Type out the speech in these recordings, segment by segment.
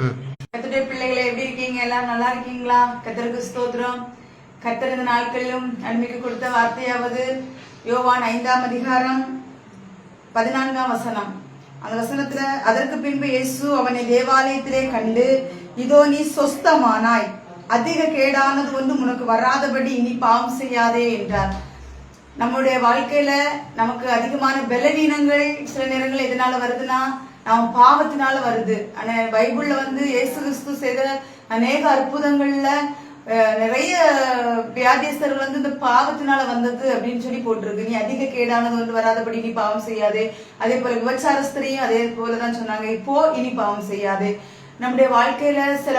கத்துடைய பிள்ளைகளை எப்படி இருக்கீங்க? எல்லாரும் நல்லா இருக்கீங்களா? கத்தருக்கு ஸ்தோத்திரம். கத்தர் இந்த நாட்களிலும் நன்மைக்கு கொடுத்த வார்த்தையாவது யோவான் ஐந்தாம் அதிகாரம் பதினான்காம் வசனம். அந்த வசனத்துல அதற்கு பின்பு இயேசு அவனை தேவாலயத்திலே கண்டு இதோ நீ சொஸ்தமானாய் அதிக கேடானது ஒன்று உனக்கு வராதபடி இனி பாவம் செய்யாதே என்றார். நம்முடைய வாழ்க்கையில நமக்கு அதிகமான பலவீனங்கள் சில நேரங்கள் எதனால வருதுன்னா நம்ம பாவத்தினால வருது. ஆனா பைபிள்ல வந்து இயேசு கிறிஸ்து செய்த அநேக அற்புதங்கள்ல அஹ், நிறைய வியாதியஸ்தர்கள் வந்து இந்த பாவத்தினால வந்தது அப்படின்னு சொல்லி போட்டிருக்கு. நீ அதிக கேடானது வந்து வராதபடி நீ பாவம் செய்யாதே. அதே போல விபச்சாரஸ்தரையும் அதே போலதான் சொன்னாங்க. இப்போ இனி பாவம் செய்யாதே. நம்முடைய வாழ்க்கையில சில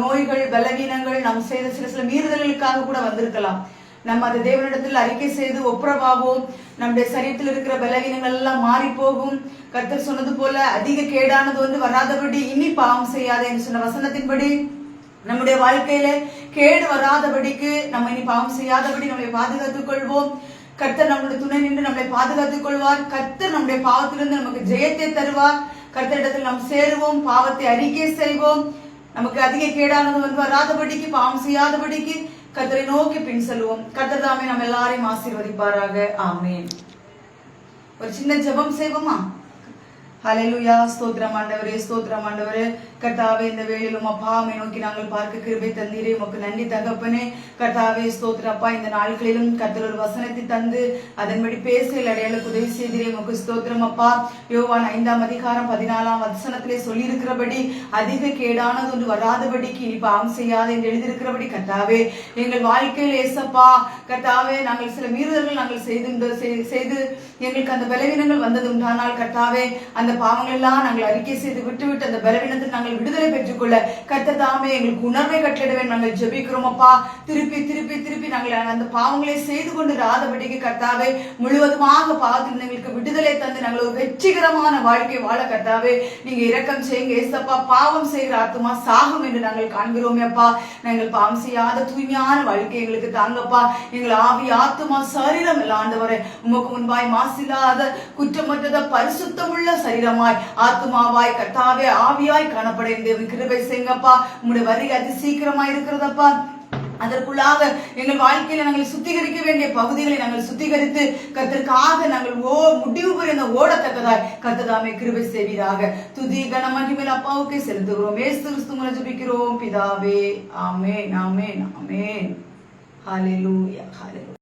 நோய்கள் பலவீனங்கள் நாம் செய்த சில சில மீறுதல்களுக்காக கூட வந்திருக்கலாம். நம்ம அதை தேவனிடத்தில் அறிக்கை செய்து ஒப்புரவாகும் நம்முடைய சரீரத்தில் இருக்கிற பலவீனங்கள் எல்லாம் மாறி போகும் கர்த்தர் சொன்னது போல அதிக கேடானது வந்து வராதபடி இனி பாவம் செய்யாத என்று சொன்ன வசனத்தின்படி நம்முடைய வாழ்க்கையில கேடு வராதபடிக்கு நம்ம இனி பாவம் செய்யாதபடி நம்மை பாதுகாத்துக் கொள்வோம். கர்த்தர் நம்முடைய துணை நின்று நம்மளை பாதுகாத்துக் கொள்வார். கர்த்தர் நம்முடைய பாவத்திலிருந்து நமக்கு ஜெயத்தை தருவார். கர்த்தரிடத்தில் நாம் சேருவோம் பாவத்தை அறிக்கை செய்வோம். நமக்கு அதிக கேடானது வந்து வராதபடிக்கு பாவம் செய்யாதபடிக்கு கத்தரை நோக்கி பின் செல்வோம். கத்தர் தாமே நம்ம எல்லாரையும் ஆசீர்வதிப்பாராக. ஆமேன். ஒரு சின்ன ஜெபம் செய்வோமா? ஹalleluya ஸ்தோத்திரம் ஆண்டவரே ஸ்தோத்திரம் ஆண்டவரே. கர்த்தாவே இந்த வேளையிலும் அப்பாவை நோக்கி நாங்கள் பார்க்க கிருபை தந்தீரே. உமக்கு நன்றி தகப்பனே. கர்த்தாவே ஸ்தோத்ரப்பா இந்த நாட்களிலும் கர்த்தர் ஒரு வசனத்தை தந்து அதன்படி பேசல் அடையாளுக்கு உதவி செய்தீரே. உமக்கு ஸ்தோத்திரம் அப்பா. யோவான் ஐந்தாம் அதிகாரம் பதினாலாம் வசனத்திலே சொல்லியிருக்கிறபடி அதிக கேடானது ஒன்று வராதபடிக்கு இனி பாவம் செய்யாது என்று எழுதியிருக்கிறபடி கர்த்தாவே எங்கள் வாழ்க்கையில் ஏசப்பா கர்த்தாவே நாங்கள் சில மீறுதல்கள் நாங்கள் செய்து செய்து எங்களுக்கு அந்த பலவீனங்கள் வந்தது உண்டானால் கர்த்தாவே அந்த பாவங்கள் எல்லாம் நாங்கள் அறிக்கை செய்து விட்டுவிட்டு அந்த பலவீனத்தில் நாங்கள் விடுதலை பெற்றுக்கொள்ள கத்ததாமே தாமே எங்களுக்கு உணர்வை கட்டளிடவே நாங்கள் ஜெபிக்கிறோம் அப்பா. திருப்பி திருப்பி திருப்பி நாங்கள் அந்த பாவங்களை செய்து கொண்டு ராதபடிக்கு கர்த்தாவே முழுவதுமாக பாவத்தில் எங்களுக்கு விடுதலை தந்து நாங்கள் ஒரு வெற்றிகரமான வாழ்க்கை வாழ கர்த்தாவே நீங்க இரக்கம் செய்யுங்க ஏசப்பா. பாவம் செய்கிற ஆத்துமா சாகும் என்று நாங்கள் காண்கிறோமே அப்பா. நாங்கள் பாவம் செய்யாத தூய்மையான வாழ்க்கை எங்களுக்கு தாங்கப்பா. எங்கள் ஆவி ஆத்துமா சரீரம் எல்லாம் ஆண்டவரே உமக்கு முன்பாய் மாசில்லாத குற்றமற்றத பரிசுத்தமுள்ள சரீரமாய் ஆத்மாவாய் கர்த்தாவே ஆவியாய் காணப்பட இந்த கிருபை செய்யுங்கப்பா உங்களுடைய வருகை அதி சீக்கிரமாய் இருக்கிறதப்பா. அதற்குள்ளாக எங்கள் வாழ்க்கையில நாங்கள் சுத்திகரிக்க வேண்டிய பகுதிகளை நாங்கள் சுத்திகரித்து கத்திற்காக நாங்கள் ஓ முடிவு புரிந்த ஓடத்தக்கதாய் கத்ததாமே கிருபை செய்வீராக. துதி கன அப்பாவுக்கு செலுத்துகிறோம். ஏசு கிறிஸ்து மூலம் பிதாவே ஆமே நாமே நாமே ஹalleluya ஹalleluya